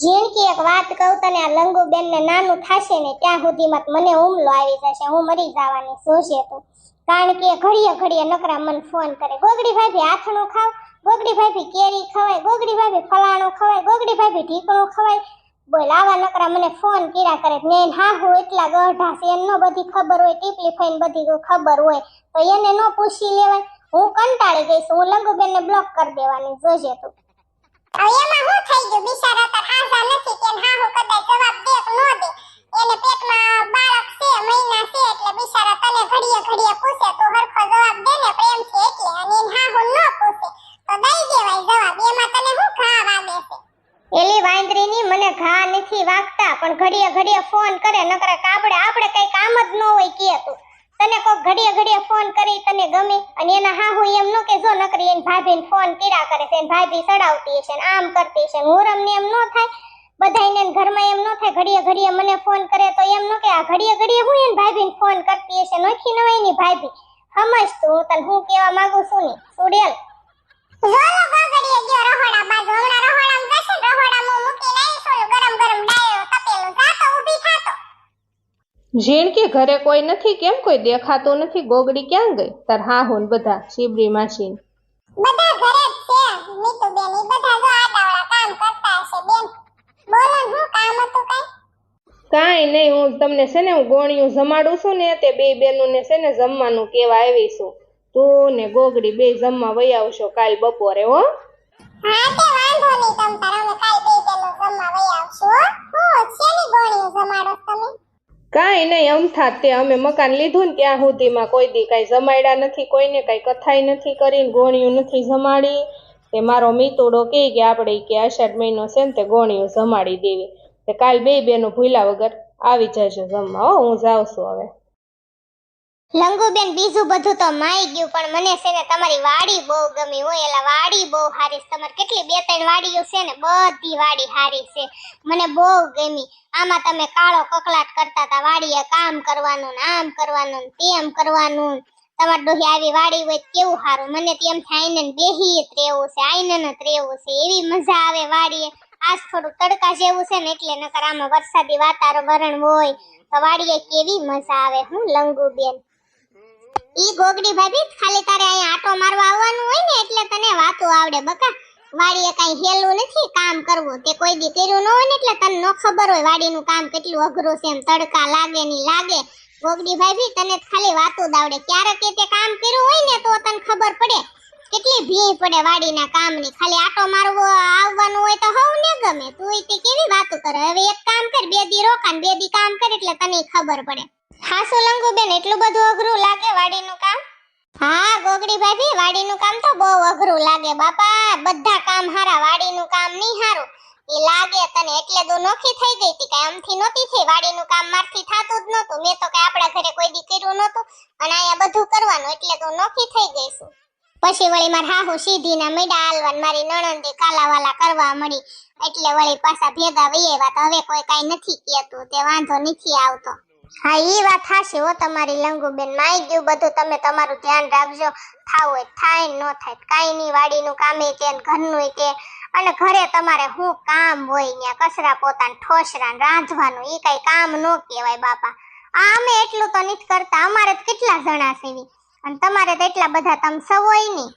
ઝીણકી એક વાત કહું તને, આ લંગુબેન ને નાનું થશે ને ત્યાં સુધીમાં મને હુમલો આવી જશે. હું મરી જવાની જોશે તું. કારણ કે ઘડીએ ઘડીએ નકરા મને ફોન કરે. ગોગડી ભાભી આથણું ખાવ, ગોગડી ભાભી કેરી ખવાય, ગોગડી ભાભી ફલાણું ખવાય, ગોગડી ભાભી ઢીકણું ખવાય. બોલ, આવા નકરા મને ફોન કર્યા કરે. ને હા હું એટલા ગઢા છે, એમનો બધી ખબર હોય, ટીપલી ફાઈન બધી ખબર હોય, તો એને ન પૂછી લેવાય. હું કંટાળી ગઈ છું. હું લંગુબેન ને બ્લોક કરી દેવાની જોજે તું. હવે એમાં શું થઈ ગયું? બિચારા તાર નથી હા, હું કદાચ જવાબ દે પેટમાં બાળક છે એટલે બિચારા તને ઘડીએ ઘડીએ પૂછે, તો હરખો જવાબ દે ને પ્રેમથી એટલે. અને ન પૂછે, તો દઈ દેવાય જવાબ. એમાં તને શું ઘા વાગે છે? એલી વાંદરીની મને ઘા નથી વાગતા, પણ ઘડીએ ઘડીએ ફોન કરે, નકરા કાબડે, આપણે કઈ કામ જ ન હોય કે તું. તને કોક ઘડીએ ઘડીએ ફોન કરી, તને ગમે, અને એના હા હું એમ નો કે જો નકરી એની ભાભીને ફોન કર્યા કરે છે ભાભી સડાવતી હશે ને આમ કરતી હશે મુરમ ને એમ નો થાય. બધાયને એને ઘરમાં એમ નો થાય, ઘડીએ ઘડીએ મને ફોન કરે તો એમ નો કે આ ઘડીએ ઘડીએ હું એને ભાભીને ફોન કરતી હશે, નોખી ન હોય એની ભાભી. સમજ તું, હું તને હું કહેવા માંગુ છું ને? સુડેલ જોલો ગગડીએ ગયો રહોડા ગરમ ગરમ ડાયો ઝીણકી ઘરે કોઈ નથી કેમ કોઈ દેખાતું નથી? ગોગડી ક્યાં ગઈ? તાર હા હોન બધા શીબરી માસી બધા ઘરે જ છે નીતુ બેન ઈ બધા જો આડાવાળા કામ કરતા હશે બેન. બોલો હું કામ હતું કઈ? કાંઈ નહીં હું તમને છે ને હું ગોણિયું જમાડું છું ને તે બે બેનુંને છે ને જમવાનું કેવા આવી છું. તું ને ગોગડી બે જમવા વઈ આવશો કાલ બપોરે હો? હા તે વાંધો નહીં તમ તારા કાલ બે બેનો જમવા વઈ આવશું હો. છે ને જમાડો? છો તમે કાંઈ નહીં અમથા તે અમે મકાન લીધું ને ત્યાં સુધીમાં કોઈ દી કાંઈ જમાડ્યા નથી, કોઈને કાંઈ કથાઈ નથી કરીને ગોણિયું નથી જમાડી. તે મારો મિતુડો કહે કે આપણે કે અષાઢ મહિનો છે ને તે ગોણિયું જમાડી દેવી. કાલ બે બેનો ભૂલા વગર આવી જજો જમવા. હો, હું જાઉં છું હવે. લંગુબેન બીજું બધું તો માઈ ગયું, પણ મને છે ને તમારી વાડી બહુ ગમી હોય એલા વાડી બહુ હારી છે. તમારે કેટલી બે ત્રણ વાડીઓ છે ને, બધી વાડી હારી છે. મને બહુ ગમી. આમાં તમે કાળો કકલાટ કરતા હતા, વાડીએ કામ કરવાનું ને આમ કરવાનું ને તેમ કરવાનું. તમારી ડોહી આવી વાડી હોય કેવું સારું મને તેમ થાય ને બેહી જ રહેવું છે આઈને જ રહેવું છે. એવી મજા આવે વાડીએ. આજ થોડું તડકા જેવું છે ને, એટલે નકર આમાં વરસાદી વાતાવરણ હોય તો વાડીએ કેવી મજા આવે, હું લંગુબેન. ઈ ગોગડી ભાભી, ખાલી તારે અહીંયા આટો મારવા આવવાનું હોય ને, એટલે તને વાતો આવડે બકા. વાડીએ કઈ હેલું નથી, કામ કરવું. તે કોઈ દી કર્યું ન હોય ને, એટલે તને ન ખબર હોય વાડીનું કામ કેટલું અઘરું છે, એમ તડકા લાગે ની લાગે. ગોગડી ભાભી, તને ખાલી વાતો જ આવડે. ક્યારેક તે કામ કર્યું હોય ને, તો તને ખબર પડે. કેટલી ભીડ પડે વાડીના કામની. ખાલી આટો મારવો આવવાનું હોય તો હોવ ને ગમે. તું તે કેવી વાતો કરે? હવે એક કામ કર, બે દી રોકાન, બે દી કામ કર, એટલે તને ખબર પડે. હાસુ સોલંકુ બેન એટલું બધું અઘરું લાગે વાડીનું કામ? હા ગોગડી ભાભી વાડીનું કામ તો બહુ અઘરું લાગે બાપા. બધા કામ હારા, વાડીનું કામ નહીં હારું. એ લાગે તને એટલે દો નોખી થઈ ગઈ હતી કાંઈ આમથી નહોતી થઈ, વાડીનું કામ મારથી થતું જ નહોતું. મેં તો કાંઈ આપણા ઘરે કોઈ દી કર્યું નહોતું. અને અહીંયા બધું કરવાનું, એટલે તો નોખી થઈ ગઈ છું પછી વળી માર હાહુ સીધી ના મેડા આલવાન મારી નણંદે કાલાવાલા કરવા મળી. એટલે વળી પાછા ભેગા વહી તો હવે કોઈ કઈ નથી કહેતું. તે વાંધો નથી આવતો. હા, ઈ વાત થાશે હો તમારી, લંગુબેન. માઈ ગયું બધું, તમે તમારું ધ્યાન રાખજો. થાવ હોય, થાય, ન થાય કાંઈ નહીં વાડીનું કામે ને ઘરનું કે. અને ઘરે તમારે શું કામ હોય ત્યાં કચરા પોતાને ઠોસરા રાંધવાનું, ઈ કાંઈ કામ ન કહેવાય બાપા. આ અમે એટલું તો નથી કરતા, અમારે તો કેટલા જણા છે અને તમારે તો એટલા બધા તમ સવ હોય નહીં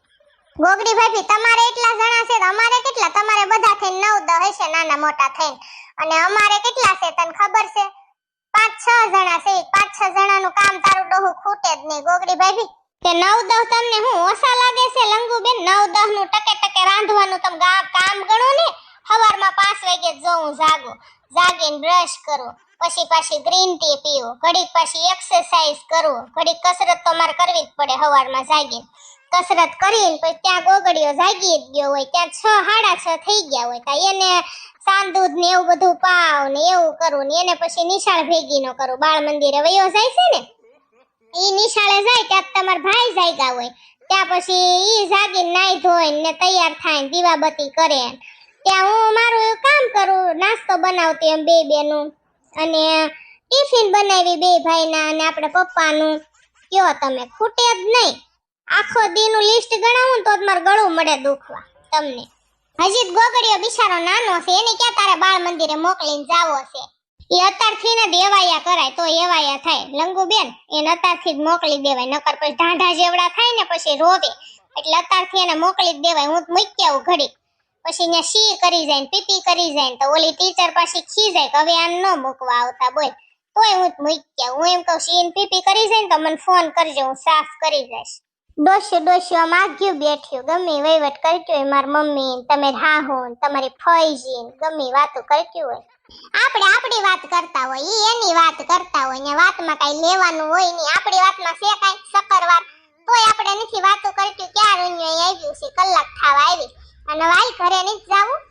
ગોગડી ભાભી, તમારે એટલા જણા છે અમારે કેટલા? તમારે બધા થઈને નવ, દસ હશે, નાના મોટા થઈને. અને અમારે કેટલા છે તને ખબર છે? પાંચ છ જણા છે. પાંચ છ જણાનું કામ તારું ડોહું ખૂટે જ નહીં. ગોગડી ભાભી તે નવ દહ તમને હું ઓછા લાગે છે, લંગુબેન? નવ દહનું ટકે ટકે રાંધવાનું તમે કામ ગણો ને? સવારમાં પાંચ વાગે જો હું જાગો. જાગીને બ્રશ કરો. પછી પાછી ગ્રીન ટી પીવો. ઘડીક પાછી એક્સરસાઇઝ કરવો ઘડીક કસરત તો મારે કરવી જ પડે સવારમાં જાગીને. કસરત કરીને પછી ત્યાં ગોગડીઓ જાગી જ ગયો હોય. ત્યાં છ, સાડા છ થઈ ગયા હોય. ત્યાં એને સાંદૂધ ને એવું બધું પાવ ને એવું કરું ને એને પછી નિશાળ ભેગી નો કરું. બાળ મંદિરે વયો જાય છે ને, ઈ નિશાળે જાય ત્યાં તમાર ભાઈ જાગ્યા હોય. ત્યાં પછી ઈ જાગીને નાઈ ધોઈ ને તૈયાર થાય ને દીવાબત્તી કરે ત્યાં હું મારું કામ કરું, નાસ્તો બનાવતી એમ બે બેનું. અને ટિફિન બનાવી બે ભાઈના અને આપણે પપ્પાનું. કયો તમે, ખૂટે જ નહીં. આખો દીનું લિસ્ટ ગણાવું તો તમારું ગળું મળે દુખવા, તમને. હજી ગોગડીયો બિચારો નાનો છે, એને ક્યાં તારે બાળ મંદિરે મોકલીને જાવો છે? એ અત્યારથી ને દેવાયા કરાય, તો એવાયા થાય. લંગુબેન, એને અત્યારથી જ મોકલી દેવાય, નકર પછી ઢાંઢા જેવડા થાય ને પછી રોવે. એટલે અત્યારથી એને મોકલી જ દેવાય, હું મૂકી આવું ઘડી પછી અહીંયા સી કરી જાય ને પીપી કરી જાય ને તો ઓલી ટીચર પાછી ખી જાય કે હવે આને ન મૂકવા આવતા બોલ. તોય હું મૂકી આવું. હું એમ કહું સી ને પીપી કરી જાય ને તો મને ફોન કરજો, હું સાફ કરી જઈશ ડોસ્યું ડોસ્યું માગ્યું બેઠ્યું. ગમે વહીવટ કરતી હોય મારી મમ્મી તમે ને તમારી ફઈજી ગમે વાતો કરતી હોય. આપણે આપણી વાત કરતા હોય એ એની વાત કરતા હોય ને વાતમાં કઈ લેવાનું હોય નહીં. આપણી વાતમાં છે કઈ સકરવાર તોય આપણે નથી વાતો કરતી. ક્યાં રૂન્યો આવ્યું છે? કલાક થવા આવી. અને વાઈ ઘરે નથી જાવું?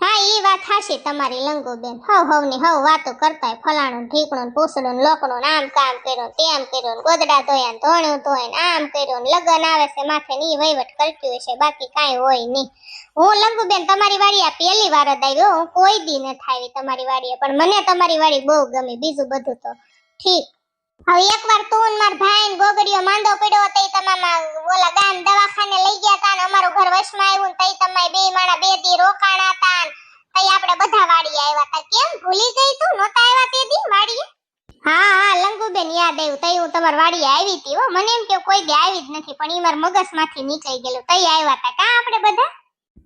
હા એ વાત હાશી તમારી, લંગુબેન. હવ હવની હવ વાતો કરતા ફલાણું ઢીકણું લોકડું પૂસડું લોકણું આમ કામ કર્યું તેમ કર્યું ગોદડા ધોયા ધોણું ધોયા આમ કર્યું લગન આવે છે માથે ની વહીવટ કરતી હોય છે, બાકી કાંઈ હોય નહીં. હું લંગુબેન, તમારી વાડી આ પહેલી વાર જ આવ્યો હું કોઈ દી ન થાય તમારી વાડીએ, પણ મને તમારી વાડી બહુ ગમી, બીજું બધું તો ઠીક. હવે એકવાર તું માર ભાઈ ગોગડીઓ માંદો પડ્યો હતો ઈ તમારા ઓલા ગામ દવાખાને લઈ ગયા તા અમારું ઘર વશમાં આવ્યું તઈ તમારે બે માણા બે દી રોકાણા તા તઈ આપણે બધા વાડી આવ્યા તા કેમ? ભૂલી ગઈ તું? નહોતા આવ્યા તે દી વાડીએ? હા હા, લંગુબેન યાદ આવ્યું. તઈ હું તમારી વાડી આવી હતી હો. મને એમ કે કોઈ દે આવી જ નથી, પણ ઈ મારા મગજમાંથી નીકળી ગયેલું. તઈ આવ્યા તા કા આપણે બધા?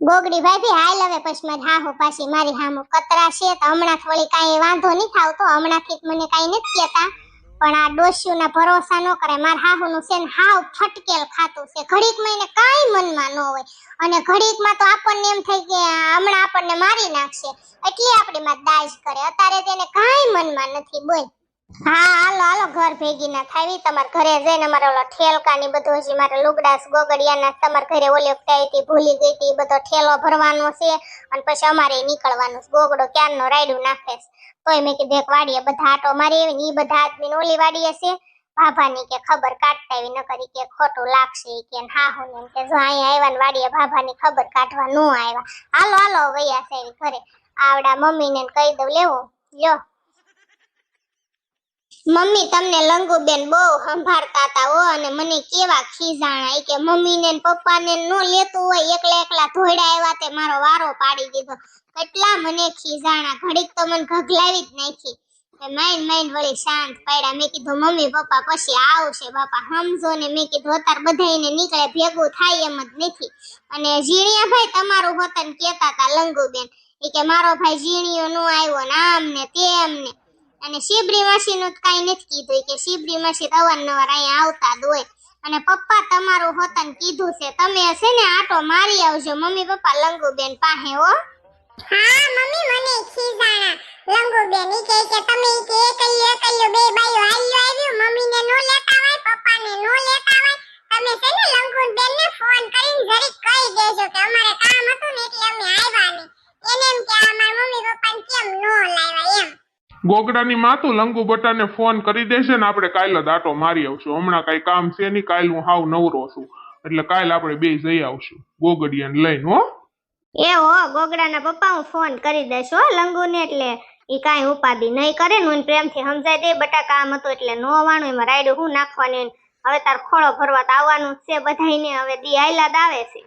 ગોગડી ભાભી, હાલ હવે પછી મારી હાહુ પાછી, મારી હામો કતરા છે હમણાં થોડી કાંઈ વાંધો નહીં થાવતો. હમણાંથી મને કાંઈ નથી કહેતા. પણ આ ડોસ્યુના ભરોસા ન કરે. માર હાહુનું છે ને હાવ ફટકેલ ખાતું છે. ઘડીકમાં એને કાંઈ મનમાં ન હોય. અને ઘડીકમાં તો આપણને એમ થાય કે હમણાં આપણને મારી નાખશે. એટલે આપણી માં દાજ કરે. અત્યારે તેને કાંઈ મનમાં નથી. બોલ. હા, હાલો ઘર ભેગી ના થાવી. તમાર ઘરે જઈને અમારે ઓલો ઠેલકા ની બધું હજી મારે લુગડા ગોગડિયા ના તમાર ઘરે ઓલી વખતે હતી ભૂલી ગઈ હતી બધો ઠેલો ભરવાનો છે, અને પછી અમારે નીકળવાનું ગોગડો ક્યારનો રાયડું નાખે તોય મેં કીધું, એક વાડીએ બધા આટો મારી આવી ને બધા આદમી ઓલી વાડીએ છે. ભાભાની કે ખબર કાઢતા આવી, ન કરી કે ખોટું લાગશે કે હા હું એમ કે, જો અહીંયા આવ્યા ને વાડીએ, ભાભાની ખબર કાઢવા ન આવ્યા હાલો હાલો, વૈયા છે ઘરે. આવડા મમ્મીને ને કહી દઉં, લેવું, લ્યો. મમ્મી તમને લંગુબેન બહુ સંભાળતા હતા હો અને મને કેવા ખીજાણા કે મમ્મીને ને પપ્પાને નો લેતું હોય એકલા એકલા આવ્યા તે મારો વારો પાડી દીધો. કેટલા મને ખીજાણા, ઘડીક તો મને ઘગલાવી જ નાખી. માઇન્ડ માઇન્ડ વળી શાંત પડ્યા. મેં કીધું, મમ્મી, પપ્પા, પછી આવશે બાપા, સમજો ને. મેં કીધું, અત્યારે બધાયને નીકળે, ભેગું થાય એમ જ નથી. અને ઝીણિયા ભાઈ તમારું હોતન કેતા હતા લંગુબેન. એ કે, મારો ભાઈ ઝીણિયો નો આવ્યો ને આમ ને તેમ ને અને શિબરી માસી કાંઈ નથી કીધું કે શિબરી માસી અવારનવાર અહીંયા આવતા જ હોય. અને પપ્પા તમારું હોતન કીધું છે. તમે છે ને આટો મારી આવજો. મમ્મી પપ્પા લંગુબેન પાસે, હો. હા, મમ્મી મને ખીજાણા લંગુબેન ઈ કે કે તમે ઈ કે એકલ્યો એકલ્યો બે બાયો હાલ્યો આવ્યું. મમ્મીને નો લેતા હોય, પપ્પાને નો લેતા હોય. તમે છે ને લંગુબેન ને ફોન કરીને જરીક કહી દેજો કે અમારે કામ હતું ને એટલે અમે આવ્યા એને એમ કે અમાર મમ્મી પપ્પાને કેમ નો લાવ્યા એમ. ગોગડાની માતું લંગુ બટાને ફોન કરી દેશે ને આપણે કાલ જ મારી આવશું. હમણાં કઈ કામ છે નહીં કાલ હું હાવ નવરો છું. એટલે કાલ આપણે બે જઈ આવશું. ગોગડિયાને લઈને, હો. એ હો, ગોગડાના પપ્પા હું ફોન કરી દઈશ, હો, લંગુને એટલે એ કાંઈ ઉપાધિ નહીં કરે ને હું પ્રેમથી સમજાઈ દે. બટા કામ હતું એટલે નો વાણું, એમાં રાયડું હું નાખવાની હવે તાર ખોળો ભરવા તો આવવાનું જ છે બધાને હવે દી આયલા આવે છે.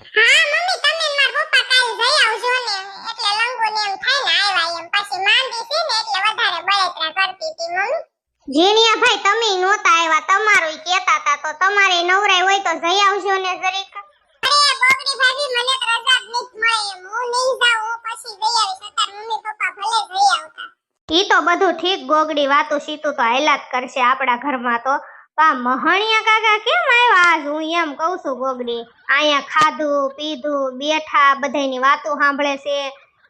હા મમ્મી તમે માર પપ્પા કાલ જઈ આવજો ને એટલે લંગુને એમ થાય ને આવ્યા એમ. પછી માંદી છે ને એટલે વધારે બળતરા કરતી હતી મમ્મી. જીણિયા ભાઈ તમે નહોતા આવ્યા. તમારું કેતા તા તો તમારે નવરાય હોય તો જઈ આવજો ને જરીક. અરે ગોગડી ભાભી મને તો રજા જ નથી મળે હું નહીં જાઉં પછી જઈ આવીશ. તાર મમ્મી પપ્પા ભલે જઈ આવતા. ઈ તો બધું ઠીક ગોગડી વાતો સીતું તો હેલા જ કરશે આપણા ઘરમાં તો. પા મહણિયા કાકા કેમ આવ્યા? આજ હું એમ કહું છું ગોગડી, અહીંયા ખાધું, પીધું, બેઠા બધાની વાતો સાંભળે છે.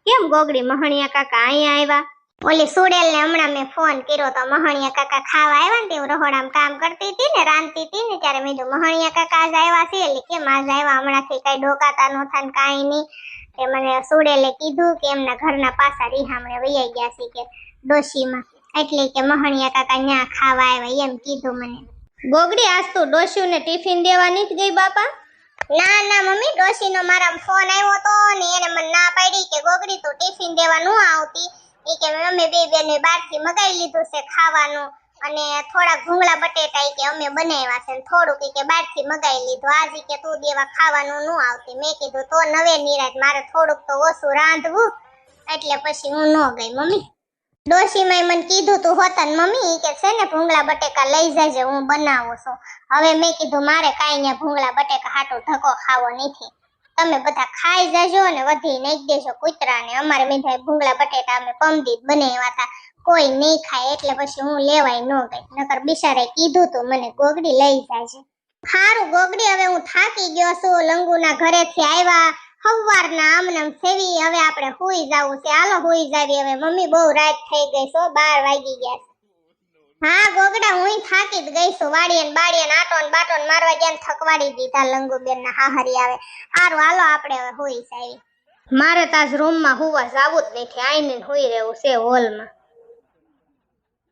કેમ ગોગડી, મહણિયા કાકા અહીંયા આવ્યા? ઓલી સુડેલ ને હમણાં મેં ફોન કર્યો તો મહણિયા કાકા ખાવા આવ્યા ને તે હું કામ કરતી હતી ને, રાંધતી હતી ને, ત્યારે મેં કીધું, મહણિયા કાકા આજ આવ્યા છે? એટલે કેમ આજ આવ્યા? હમણાંથી કઈ ડોકાતા નો થાય ને કાંઈ નહીં. તે મને સુડેલે કીધું કે એમના ઘરના પાછા રીહામણે વૈયા ગયા છે કે ડોશીમાં. એટલે કે મહણિયા કાકા ન્યા ખાવા આવ્યા, એમ કીધું મને. ગોગડી, આજ તું ડોશીને ટિફિન દેવા નથી ગઈ બાપા? ના ના, મમ્મી, ડોશીનો મારા ફોન આવ્યો તો ને એને મને ના પાડી કે ગોગડી, તું ટિફિન દેવા ન આવતી. એ કે અમે બે બેને બહારથી મગાવી લીધું છે ખાવાનું અને થોડા ઘૂંગળા બટેટા કે અમે બનાવ્યા છે થોડુંક કે બહારથી મગાવી લીધું. આજે કે તું દેવા ખાવાનું ન આવતી. મેં કીધું, તો નવે નિરાજ મારે થોડુંક તો ઓછું રાંધવું. એટલે પછી હું ન ગઈ, મમ્મી. ડોશીમાંય મને કીધું તું હોતન મમ્મી કે છે ને ભૂંગળા બટેકા લઈ જજે, હું બનાવું છું. હવે મેં કીધું મારે કાંઈ ને ભૂંગળા બટેકા હાટો ધક્કો ખાવો નથી. તમે બધા ખાઈ જજો ને વધી નાખી દેજો કૂતરાને અમારે મીઠાઈ ભૂંગળા બટેટા અમે પમદી બનાવ્યા હતા. કોઈ નહીં ખાય એટલે પછી હું લેવાય ન ગઈ. નકર બિચારે કીધું તું મને ગોગડી લઈ જાય છે સારું ગોગડી, હવે હું થાકી ગયો છું. લંગુના ઘરેથી આવ્યા. સવારના આમનામ સેવી હવે આપણે હુઈ જાવું છે. હાલો હુઈ જાવી. હવે મમ્મી બહુ રાત થઈ ગઈ છો બાર વાગી ગયા છે. હા, ગોગડા હું થાકી જ ગઈ છું. વાડીએ બાડીએ આટો ને બાટો ને મારવા ગયા થકવાડી દીધા લંગુબેન ના હાહરી આવે. હારું, હાલો આપણે હવે હુઈ જાવી. મારે તાજ રૂમમાં હુવા જાવું જ નથી. આઈને હુઈ રહેવું છે હોલમાં